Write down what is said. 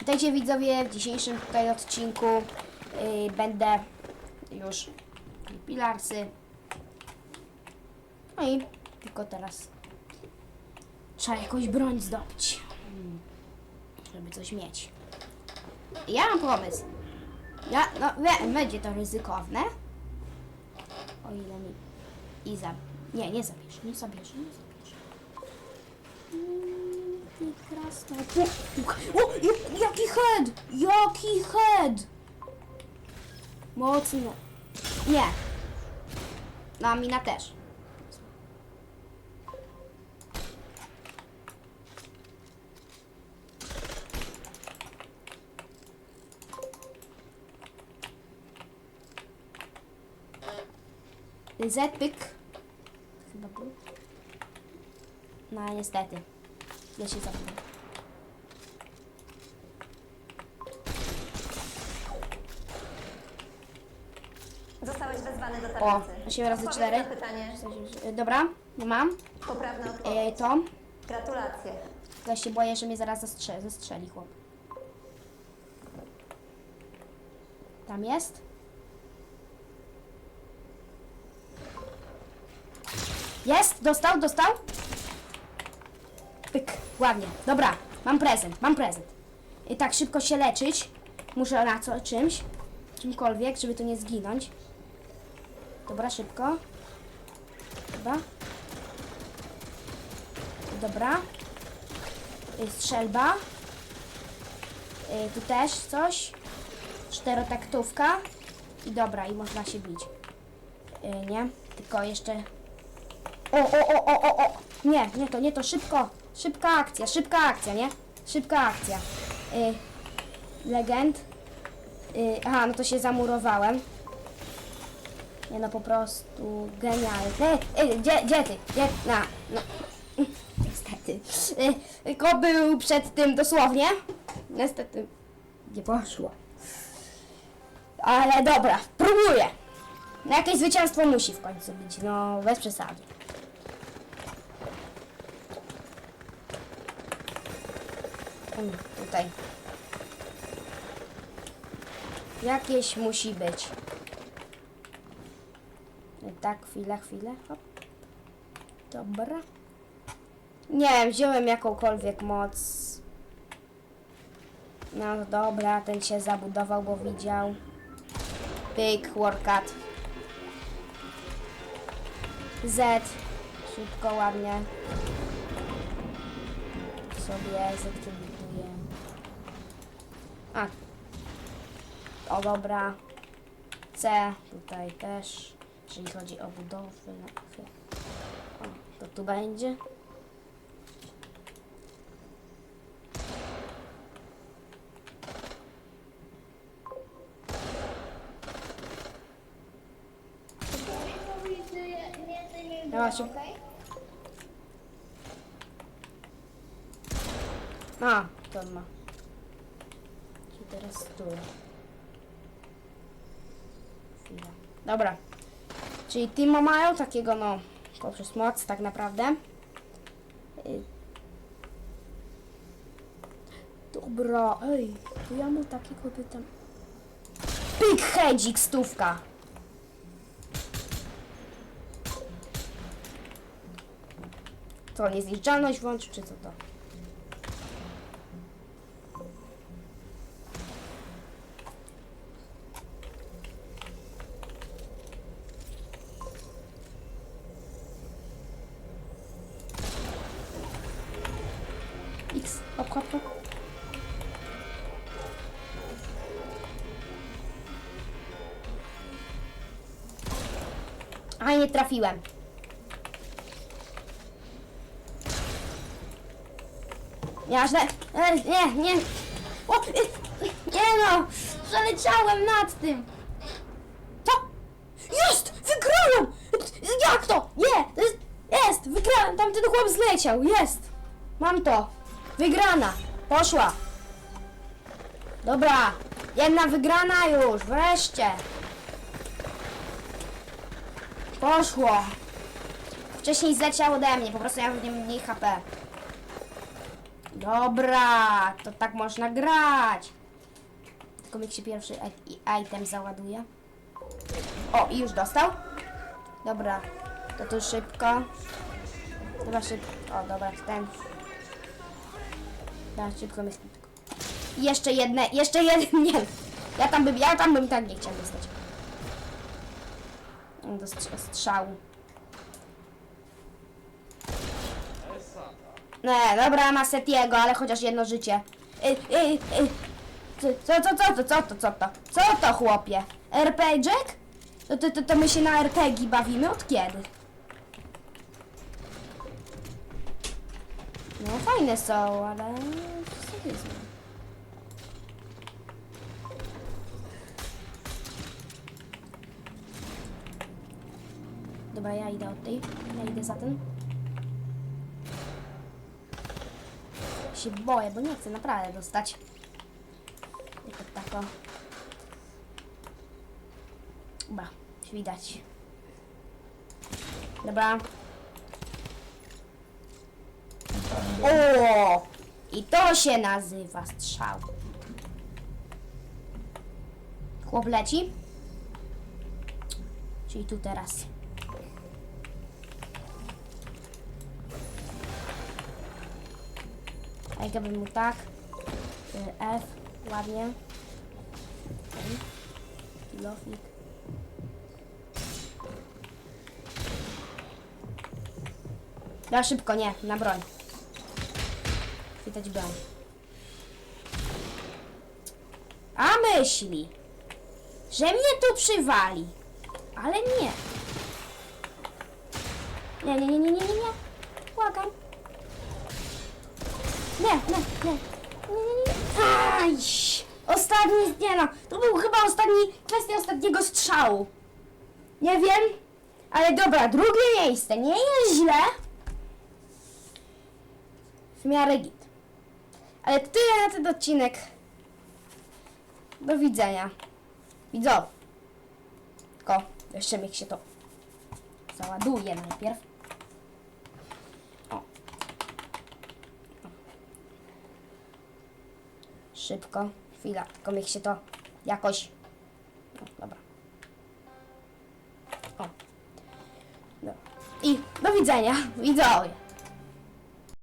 Witajcie widzowie, w dzisiejszym tutaj odcinku yy, będę już pilarsy. No i tylko teraz trzeba jakąś broń zdobyć, żeby coś mieć. Ja mam pomysł. Ja, no będzie to ryzykowne. O ile mi... I za... Nie, nie zabierze, nie zabierze, nie zabierze. O, o, jak- jaki head! Jaki head! Mocno. Nie. No, a mina też. Zpyk. Chyba był. No niestety. Ja się zapomniałem. Do O, tablicy. 8 razy Odpowiedz 4. na pytanie. Dobra, nie mam. Poprawna odpowiedź. E, to. Gratulacje. Ja się boję, że mnie zaraz zastrze zestrzeli chłop. Tam jest. Jest! Dostał, dostał. Pyk, ładnie. Dobra, mam prezent, mam prezent. I tak szybko się leczyć. Muszę na co, czymś. Czymkolwiek, żeby tu nie zginąć. Dobra, szybko. Dobra. Dobra. Y, strzelba. Y, tu też coś. Czterotaktówka. I dobra, i można się bić. Y, nie, tylko jeszcze... O, o, o, o, o, o! Nie, nie to, nie to, szybko! Szybka akcja, szybka akcja, nie? Szybka akcja. Legend. Aha, no to się zamurowałem. Nie no, po prostu genialny. Ej, ej, gdzie, gdzie ty? Gdzie? Na, no. Niestety. Y, Ko był przed tym dosłownie. Niestety nie poszło. Ale dobra, próbuję. No jakieś zwycięstwo musi w końcu być, no bez przesady. Mm, Tutaj. Jakieś musi być. Tak, chwilę, chwilę. Hop. Dobra. Nie wiem, wziąłem jakąkolwiek moc. No dobra, ten się zabudował, bo widział. Pyk, workat. Z. Szybko, ładnie. Sobie Z. A. O dobra. C. Tutaj też. Jeżeli chodzi o budowę. chwilę. O, to tu będzie. Ja właśnie. A, to ma. Czyli teraz tu. Chwila. Dobra. Czyli Timo mają takiego, no, poprzez moc tak naprawdę. Y. Dobra, ej, to ja mu takiego pytam. Pyk, hedzik, stówka. To niezliczalność włącz, czy co to? A, nie trafiłem. Ja źle. E, nie, nie. O, e, nie no! Przeleciałem nad tym! Co? Jest! Wygrałem! Jak to? Nie! Jest! jest wygrałem! Tamten chłop zleciał! Jest! Mam to! Wygrana! Poszła! Dobra! Jedna wygrana już! Wreszcie! Poszło! Wcześniej zleciał ode mnie, po prostu ja mam mniej HP. Dobra, to tak można grać. Tylko niech się pierwszy item załaduje. O, i już dostał. Dobra, to tu szybko. Dobra, szybko. O, dobra, ten. Dobra, szybko myślę. Jeszcze jedne, jeszcze jeden, nie. Ja tam bym, ja tam bym tak nie chciał dostać. Do strz- strzału. Nie, dobra, ma Setiego, ale chociaż jedno życie. Y, y, y. Co, co, co, co, co, to, co to? Co to, chłopie? RPG? To, to, to, to my się na RPG bawimy od kiedy? No fajne są, ale... sobie znam. Dobra, ja idę od tej. Ja idę za tym. się boję, bo nie chcę naprawdę dostać. Tylko tako. Chyba, widać. Dobra. O! I to się nazywa strzał. Chłop leci. Czyli tu teraz. A jak ja bym mu tak. Y, F, ładnie. Kilofik. Ja szybko, nie, na broń. Chwytać broń. A myśli, że mnie tu przywali. Ale nie. Nie, nie, nie, nie, nie, nie, nie. Błagam. Nie, nie, nie. Aj! Ostatni, nie no, to był chyba ostatni, kwestia ostatniego strzału. Nie wiem, ale dobra, drugie miejsce, nie jest źle. W miarę git. Ale tyle na ten odcinek. Do widzenia. Widzo. Tylko jeszcze niech się to załaduje najpierw. Szybko. Chwila, tylko niech się to jakoś... No, dobra. O. No. I do widzenia, widzowie.